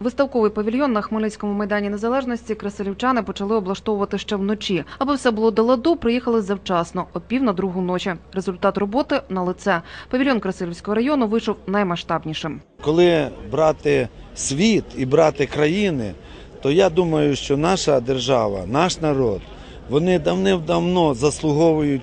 Виставковий павільйон на Хмельницькому майдані Незалежності красилівчани почали облаштовувати ще вночі. Аби все було до ладу, приїхали завчасно, о пів на другу ночі. Результат роботи на лице. Павільйон Красилівського району вийшов наймасштабнішим. Коли брати світ і брати країни, то я думаю, що наша держава, наш народ, вони давним-давно заслуговують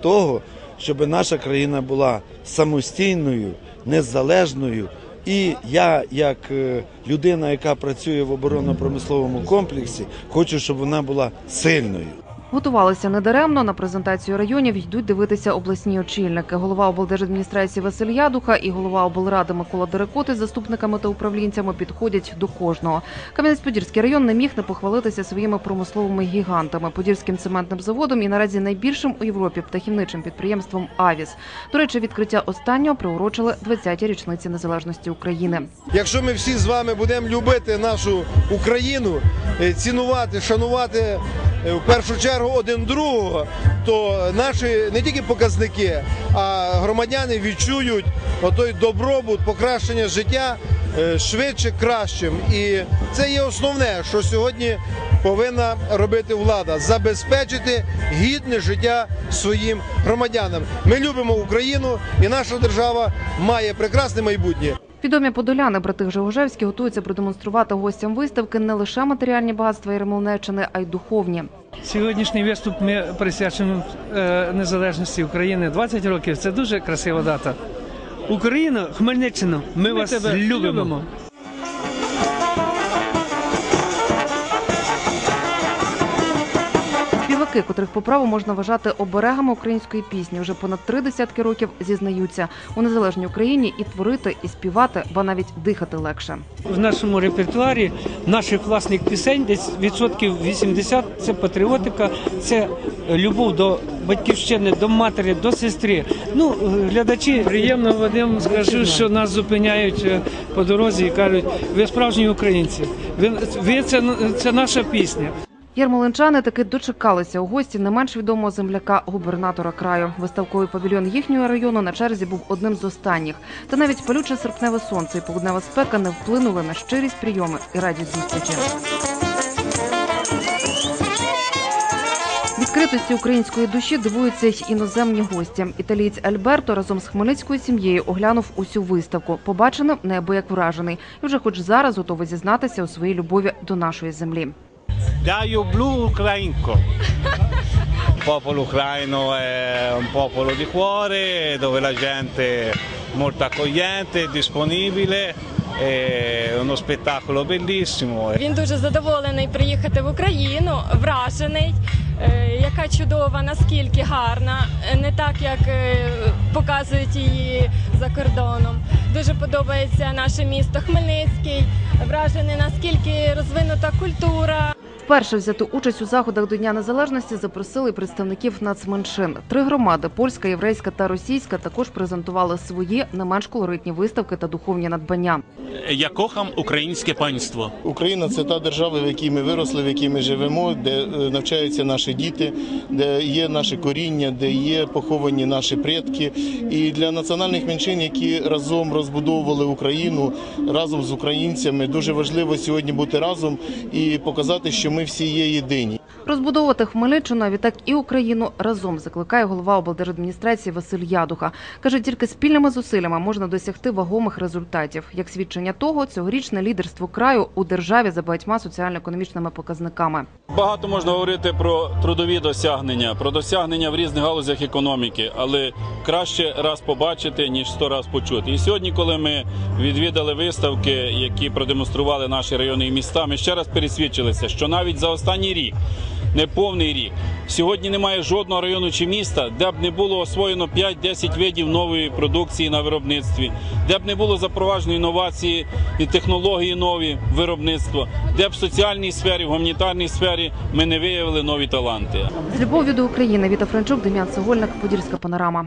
того, щоб наша країна була самостійною, незалежною. І я, як е, людина, яка працює в оборонно-промисловому комплексі, хочу, щоб вона була сильною. Готувалися недаремно. На презентацію районів йдуть дивитися обласні очільники. Голова облдержадміністрації Василь Ядуха і голова облради Микола Дерекоти з заступниками та управлінцями підходять до кожного. Кам'янець-Подільський район не міг не похвалитися своїми промисловими гігантами, подільським цементним заводом і наразі найбільшим у Європі птахівничим підприємством Авіс. До речі, відкриття останнього приурочили 20-ті річниці незалежності України. Якщо ми всі з вами будемо любити нашу Україну, е, цінувати, шанувати в першу чергу один другого, то наші не тільки показники, а громадяни відчують отой добробут, покращення життя е, швидше кращим. І це є основне, що сьогодні повинна робити влада забезпечити гідне життя своїм громадянам. Ми любимо Україну, і наша держава має прекрасне майбутнє. Відомі подоляни брати Гжегожевські готуються продемонструвати гостям виставки не лише матеріальні багатства Єремолнеччини, а й духовні. Сьогоднішній виступ ми присвячуємо е, незалежності України. 20 років це дуже красива дата. Україна, Хмельниччина, ми, вас тебе любимо. любимо. Співаки, котрих по праву можна вважати оберегами української пісні, вже понад три десятки років зізнаються у незалежній Україні і творити, і співати, ба навіть дихати легше. В нашому репертуарі наших власних пісень десь відсотків 80 – це патріотика, це любов до батьківщини, до матері, до сестри. Ну, глядачі приємно Вадим, скажу, що нас зупиняють е, по дорозі і кажуть, ви справжні українці. Ви, ви це, це наша пісня. Ярмолинчани таки дочекалися у гості не менш відомого земляка губернатора краю. Виставковий павільйон їхнього району на черзі був одним з останніх. Та навіть палюче серпневе сонце і погоднева спека не вплинули на щирість прийоми і радість зустрічі. Відкритості української душі дивуються й іноземні гості. Італієць Альберто разом з хмельницькою сім'єю оглянув усю виставку. Побаченим неабияк вражений і вже хоч зараз готовий зізнатися у своїй любові до нашої землі. Daio blu ucrainco. Il popolo ucraino è un popolo di cuore dove la gente è molto accogliente, disponibile, è uno spettacolo bellissimo. Він дуже задоволений приїхати в Україну, вражений, е, яка чудова, наскільки гарна, е, не так як е, показують її за кордоном. Дуже подобається наше місто Хмельницький, вражений наскільки розвинута культура. Вперше взяти участь у заходах до Дня Незалежності запросили представників нацменшин. Три громади польська, єврейська та російська також презентували свої не менш колоритні виставки та духовні надбання. Я кохам українське панство. Україна це та держава, в якій ми виросли, в якій ми живемо, де е, навчаються наші діти, де є наше коріння, де є поховані наші предки. І для національних меншин, які разом розбудовували Україну разом з українцями, дуже важливо сьогодні бути разом і показати, що ми всі є єдині. Розбудовувати Хмельниччину, а відтак і Україну разом закликає голова облдержадміністрації Василь Ядуха. Каже, тільки спільними зусиллями можна досягти вагомих результатів. Як свідчення того, цьогорічне лідерство краю у державі за багатьма соціально-економічними показниками. Багато можна говорити про трудові досягнення, про досягнення в різних галузях економіки, але краще раз побачити, ніж сто раз почути. І сьогодні, коли ми відвідали виставки, які продемонстрували наші райони і міста, ми ще раз пересвідчилися, що навіть за останній рік, не повний рік, сьогодні немає жодного району чи міста, де б не було освоєно 5-10 видів нової продукції на виробництві, де б не було запроваджено інновації і технології нові виробництва, де б в соціальній сфері, в гуманітарній сфері ми не виявили нові таланти. З любов'ю до України Віта Франчук, Дем'ян Сегольник, Подільська панорама.